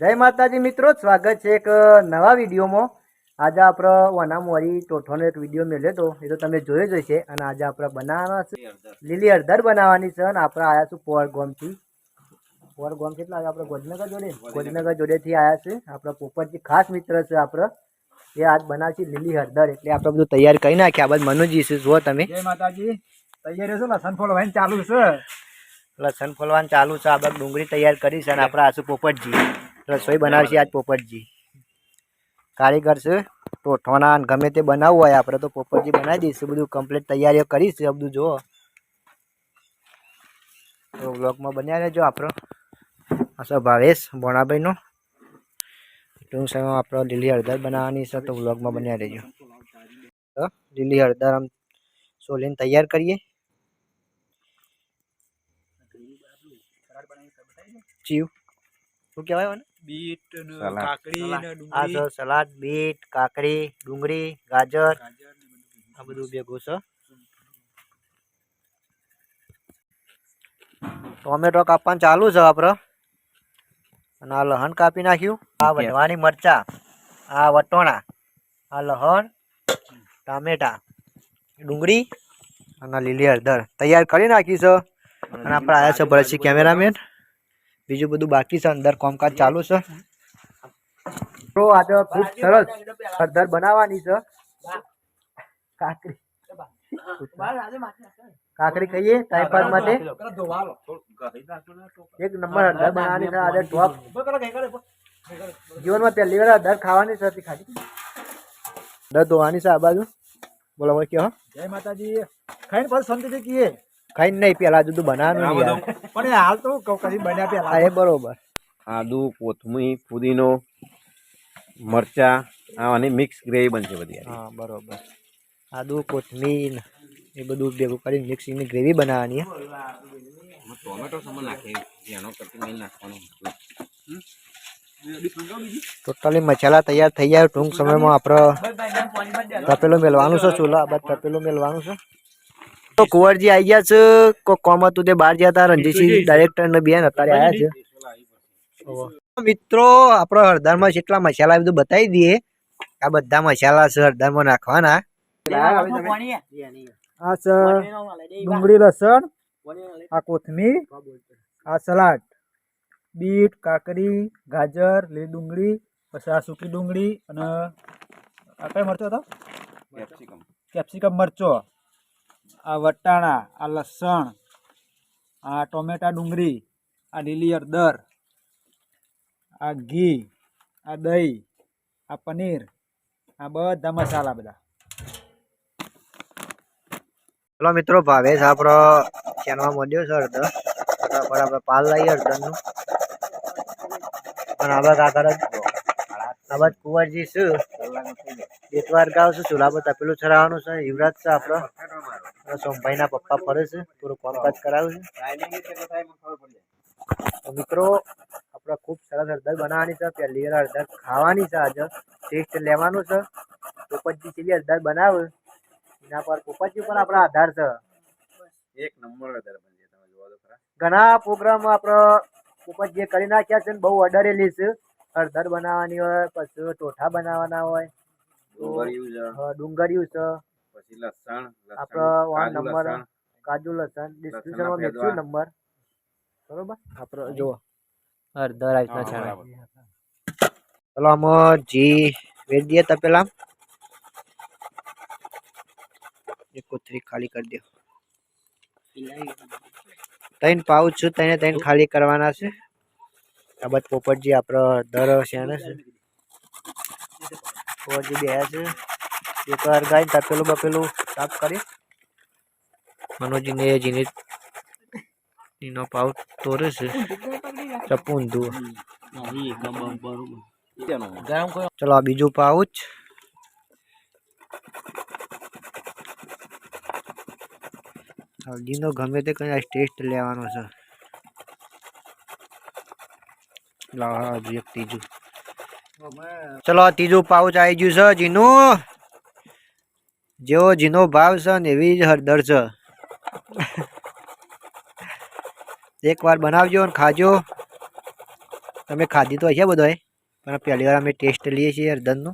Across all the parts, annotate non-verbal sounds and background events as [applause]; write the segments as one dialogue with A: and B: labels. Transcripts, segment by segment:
A: જય માતાજી મિત્રો સ્વાગત છે એક નવા વિડીયોમાં. આજે આપણે વનામોરી ટોઠોનો એક વીડિયો મેળ્યો હતો. એ તો તમે જોયો જ હશે. અને આજે આપણે બનાવવાના છે. લીલી હળદર. બનાવવાની છે. અને આપણે આવ્યા છું પોર ગોમથી. પોર ગોમ કેટલા આપણે ગોજનગર જોડે? ગોજનગર જોડેથી આવ્યા છે આપણા પોપટજી ખાસ મિત્ર છે આપણે એ આજ બનાવશે લીલી હળદર. એટલે આપણે બધું તૈયાર કરી નાખ્યા. બાદ મનુજી છે. જુઓ તમે.
B: જય માતાજી. તૈયારી છે લસણ ફોલ વાઈન ચાલુ છે.
A: લસણ ફોલવાનું ચાલુ છે. આ બાદ ડુંગળી તૈયાર કરી છે. અને આપણે આશું પોપટજી. રસોઈ બનાવશે આજ પોપટજી. કારીગર છે અને ગમે તે બનાવવું હોય આપણે તો પોપટજી બનાવી દઈશું. બધું કમ્પ્લીટ તૈયારીઓ કરીશું બધું, જુઓ. તો બ્લોગમાં બન્યા રહેજો આપણો. આશો ભાવેશ ભોણાભાઈનો. ટૂંક સમયમાં આપણો લીલી હળદર બનાવવાની છે, તો બ્લોગમાં બન્યા રહેજો. તો લીલી હળદર આમ સોલીને તૈયાર કરીએ. ચીવ શું કહેવાય
B: બીટ ને. કાકડી ને
A: આ સલાડ બીટ કાકડી ડુંગળી ગાજર. આ બધું ભેગું છે. ટોમેટો કાપવાનું ચાલુ છે આપણે અને આ લહણ કાપી નાખ્યું. આ વઢવાની મરચા આ વટોણા આ લહણ ટામેટા ડુંગળી અને લીલી હળદર. તૈયાર કરી નાખી છે. અને આપણે આવ્યા છે ભરતસિંહ કેમેરામેન. બીજું બધું બાકી છે, અંદર કામકાજ ચાલુ છે. તો આજે ખૂબ સરસ હળદર બનાવવાની છે. કાકરી કાકરી કહીએ ટાઈમ માટે. એક નંબર હળદર બનાવવાની છે, આજે ટોપ જીવનમાં પહેલી વાર હળદર ખાવાની છે ખાધી. હળદર ધોવાની છે, આ બાજુ. બોલો ભાઈ કહો.
B: જય માતાજી. ખાઈને પછી શાંતિથી કીએ.
A: ખાઈને નહીં પેલા જુદું બનાવવાનું યાર.
B: પણ એ હાલ તો કદી બન્યા પેલા
A: એ બરોબર.
C: આદુ કોથમીર પુદીનો મરચા આ અને મિક્સ ગ્રેવી બનશે બધી
A: હા બરોબર. આદુ કોથમીર એ બધું ભેગું કરીને મિક્સિંગની ગ્રેવી બનાવવાની છે.
C: ટોમેટો સમો નાખે એનો કરતી નહીં નાખવાનું
A: ટોટલી મસાલા તૈયાર થઈ જાય ટૂંક સમયમાં આપણે તપેલું મેળવાનું છે ચૂલા બાદ તપેલું મેળવાનું છે. તો કુંવરજી આવી ગયા છે. કોઈ કોમ હતું તે બહાર ગયા હતા. રણજીતસિંહ ડાયરેક્ટર ને બેન અત્યારે આવ્યા છે. મિત્રો આપણો હળદરમાં જેટલા મસાલા બધું બતાવી દઈએ. આ બધા મસાલા છે હળદરમાં નાખવાના.
B: આ છે ડુંગળી લસણ આ કોથમીર આ સલાડ. બીટ કાકડી ગાજર લીલી ડુંગળી પછી આ સૂકી ડુંગળી અને આ કઈ મરચો હતો?
C: કેપ્સિકમ.
B: કેપ્સિકમ મરચો. આ વટાણા, આ લસણ, આ ટોમેટા ડુંગળી, આ લીલી હળદર આ ઘી, આ દહીં, આ પનીર, આ બધા મસાલા બધા.
A: ચલો મિત્રો, ભાવેશ આપણો ચેનવા મોડ્યો છે અડધો. ફટાફટ આપણે પાલ લઈએ હળદરનું પણ આ કાકર જ આ બાદ કુંવરજી શું? બેતવાર ગાવ છે ચૂલા પર તપેલું ચડાવવાનું છે? યુવરાજ છે આપણો? સોમભાઈના પપ્પા ફરે છે પૂરું કામકાજ કરાવ્યું છે. તો મિત્રો આપણે ખૂબ સરસ હળદર બનાવવાની છે. પહેલી વાર હળદર ખાવાની છે આજે. ટેસ્ટ લેવાનું છે. પોપટજી જેવી હળદર બનાવે? એના પર પોપટજી પણ આપણા આધાર છે.
C: એક નંબર હળદર બનશે તમે જોવા તો ખરા.
A: ઘણા પ્રોગ્રામ આપણે પોપટજીએ કરી નાખ્યા છે ને બહુ ઓર્ડરેલી છે. હળદર બનાવવાની હોય પછી ટોઠા બનાવવાના હોય.
C: ડુંગળીયું છે. પછી લસણ લસણ,
A: આપણો નંબર કાજુ લસણ. ડિસ્ક્રિપ્શનમાં મેળવ્યું નંબર. બરોબર? આપણો જુઓ. રીતના
C: હા,
A: છાણાય ચલો આમાં જી વેચ તપેલા એક કોથરી ખાલી કરી દો. ત્રણ પાઉચ છું તેને ત્રણ ખાલી કરવાના છે. આ બાદ પોપટજી આપણો દર શેણે છે [laughs] પોપટજી બે છે. એક વાર ગાય તપેલું બપેલું સાફ કરી. મનોજીને જીને એનો પાઉચ તોરે છે. ચપ્પુ ઊંધું ચલો આ બીજું પાઉચ જીનો ગમે તે કઈ ટેસ્ટ લેવાનો છે. લાવો હજુ એક ત્રીજું. ચલો ત્રીજું પાઉચ આવી ગયું છે જીનું. જેવો જીનો ભાવ છે ને એવી જ હળદર છે. એકવાર બનાવજો અને ખાજો. તમે ખાધી તો હશે બધો પણ પહેલી વાર અમે ટેસ્ટ લઈએ છીએ હળદરનો.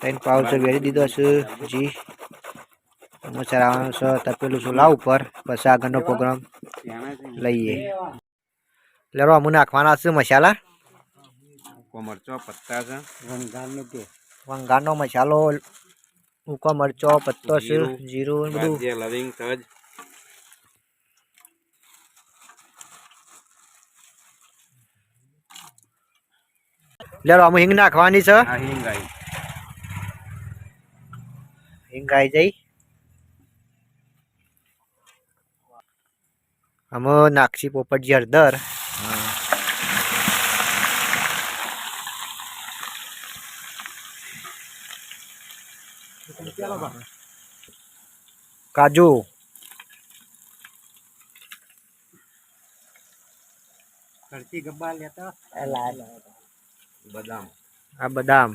A: ત્રણ પાઉચ વેરી દીધો છે જી. મસાલા છે તપેલું છું લાવ ઉપર પછી આગળનો પ્રોગ્રામ લઈએ. લેરો અમુ નાખવાના છે મસાલા?
C: મરચો પત્તા છે.
A: વંગાનો મસાલો સૂકો મરચો પત્તો છે
C: જીરું,
A: બધું.
C: જે લવિંગ તજ.
A: લેરો અમુ હિંગ નાખવાની છે.
C: હિંગ આવી
A: હિંગ આવી જઈ અમે નાખશી પોપટજી હળદર કાજુ
C: બદામ
A: આ બદામ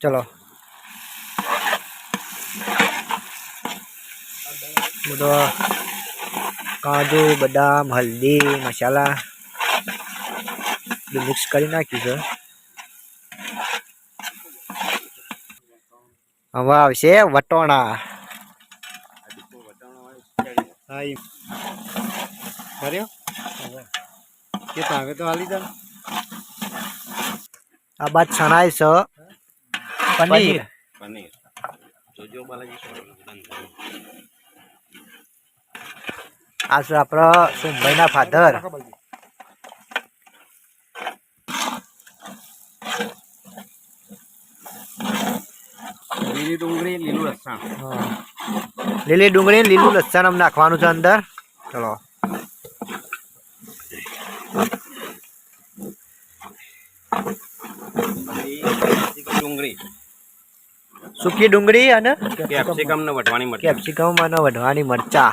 A: ચલો બધો કાજુ બદામ હલ્દી મસાલા બધું મિક્સ કરી નાખ્યું છે હવે આવશે વટોણા
B: કર્યો કે તાવે તો હાલી જા
A: આ બાદ છણાય છે પનીર
C: પનીર જોજો બાલાજી
A: આ છે આપણા ફાધર
C: લીલી ડુંગળી લીલું લસણ.
A: લીલી ડુંગળી લીલું લસણ આમ નાખવાનું છે અંદર. ચલો.
C: ડુંગળી.
A: સૂકી ડુંગળી અને
C: કેપ્સિકમ ને વઢવાની મરચા.
A: કેપ્સિકમ અને વઢવાની મરચા.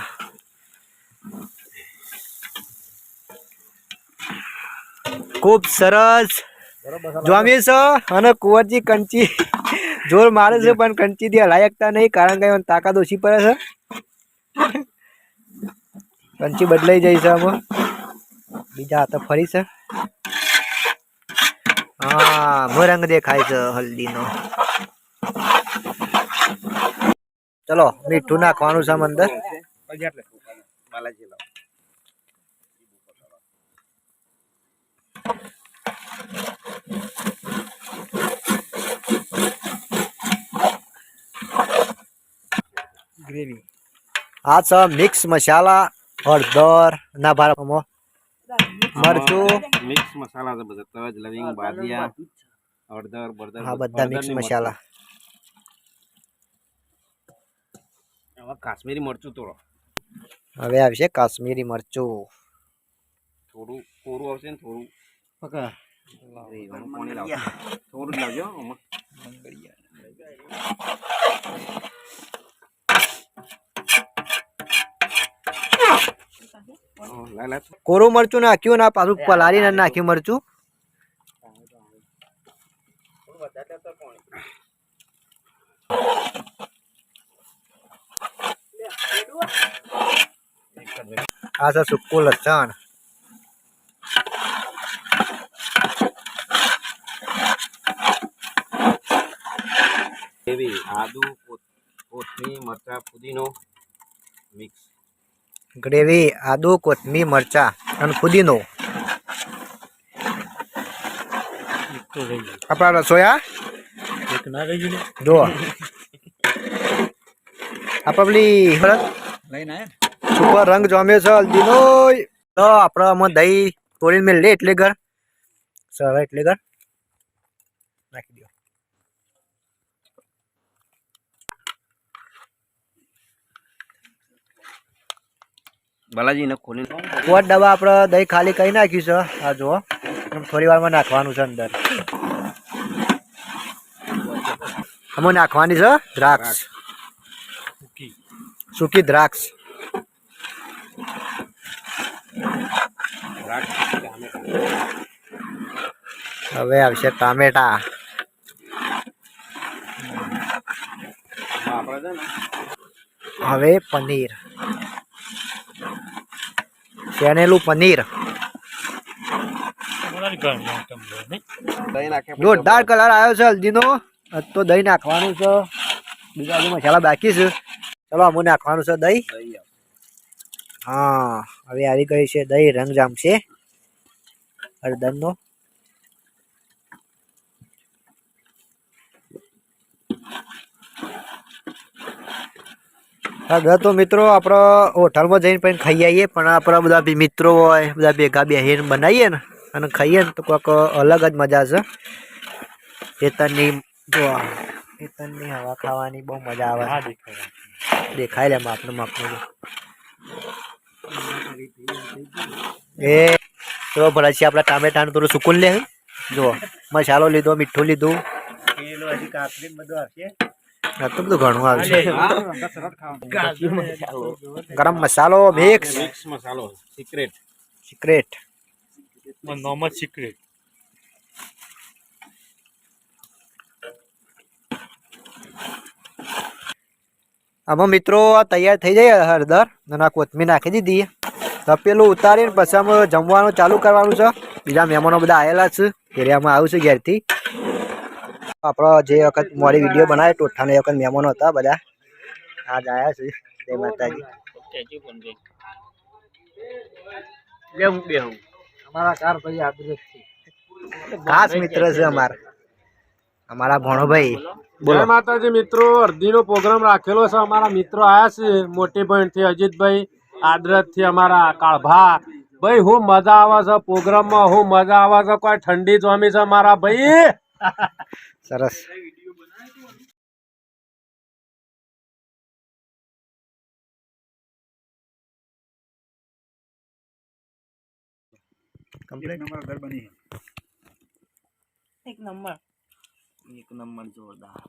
A: ખૂબ સરસ. જોમી છો? અને કુંવરજી કંચી. જોર મારે છે, પણ કંચી થી હલાઈ નહીં, કારણ કે તાકાત ઓછી પડે છે. કંચી બદલાઈ જાય છે આમાં. બીજા હાથે ફરી છે. હા મો રંગ દેખાય છે હલ્દીનો. ચલો, મીઠું નાખવાનું છે અંદર.
C: બાલાજી લાવ
B: ગ્રેવી
A: આ છે મિક્સ મસાલા હળદર ના ભારમાં મરચું
C: મિક્સ મસાલા છે બધા તજ લવિંગ બાદિયા હળદર બળદર
A: હા બધા મિક્સ મસાલા
C: હવે કાશ્મીરી મરચું તોડો
A: હવે આવશે કાશ્મીરી મરચું.
C: થોડું કોરું આવશે ને થોડું.
B: પકા.
C: લાવજો.
A: કોરું મરચું નાખ્યું ના પાછું પલાળીને નાખ્યું મરચું? આ છે સુકું લસણ
C: ગ્રેવી આદુ કોથમી કોથમીર મરચા પુદીનો મિક્સ.
A: ગ્રેવી આદુ કોથમી મરચા અને ફુદીનો આપણા રસોયા
B: એક ના રહી ગયું.
A: જો આપણે હળદ.
B: લઈને આયા
A: સુપર રંગ જમે છે હલ્દીનો તો આપણે આમાં દહીં તોડીને મેં લે એટલે ઘર. સર એટલે ઘર. નાખી દો
C: બાલાજીને ખોલી
A: કોટ ડબ્બા આપણે દહીં ખાલી કરી નાખ્યું છે. આ જુઓ. થોડી વારમાં નાખવાનું છે અંદર. આમાં નાખવાની છે દ્રાક્ષ. સૂકી દ્રાક્ષ. હવે આવશે ટામેટા. હવે પનીર. ચેનેલું પનીર. જોરદાર કલર આવ્યો છે હલ્દીનો. તો દહીં નાખવાનું છે. બીજા હજુ મસાલા બાકી છે. ચલો અમુ નાખવાનું છે દહીં. હા હવે આવી ગયું છે દહીં રંગ જામશે હળદરનો હા તો મિત્રો આપણે હોટલમાં જઈને પણ ખાઈ આવીએ પણ આપણા બધા બી મિત્રો હોય, બધા ભેગા બેસીને બનાવીએ ને, અને ખાઈએ ને તો કોઈક અલગ જ મજા છે. ખેતરની ખેતરની હવા ખાવાની બહુ મજા આવે દેખાય લે માપનું માપનું. એ તો ભલા આપણે ટામેટાનું થોડું સુકૂન લે. જુઓ મસાલો લીધો મીઠું લીધું. તો બધું ઘણું આવશે ગરમ મસાલો મિક્સ.
C: મિક્સ મસાલો સિક્રેટ
A: સિક્રેટ
D: નોર્મલ સિક્રેટ
A: આમાં મિત્રો આ તૈયાર થઈ જાય હળદર. અને કોથમીર નાખી દીધી. તપેલું ઉતારીને પછી અમે જમવાનું ચાલુ કરવાનું છે. બીજા મહેમાનો બધા આવેલા છે. એરિયામાં આવ્યું છે ઘેરથી. આપણો જે વખત મોડી વીડિયો બનાવે ટોઠાને એ વખત મહેમાનો હતા બધા. આજ આવ્યા છે. જય માતાજી.
B: અમારા કાર ભાઈ
A: ખાસ મિત્ર છે અમારા. અમારા ભણોભાઈ. બોલો.
E: જય માતાજી મિત્રો અરધીનો પ્રોગ્રામ રાખેલો છે. અમારા મિત્રો આવ્યા છે મોટી બહેનથી અજીતભાઈ. આદરતથી અમારા કાળભા. ભાઈ હું મજા આવે છે પ્રોગ્રામમાં હું મજા આવે છે કોઈ ઠંડી જોમી છે મારા ભાઈ?
A: સરસ.
B: એક નંબર ઘર બની.
D: એક નંબર.
B: એક નંબર જોરદાર.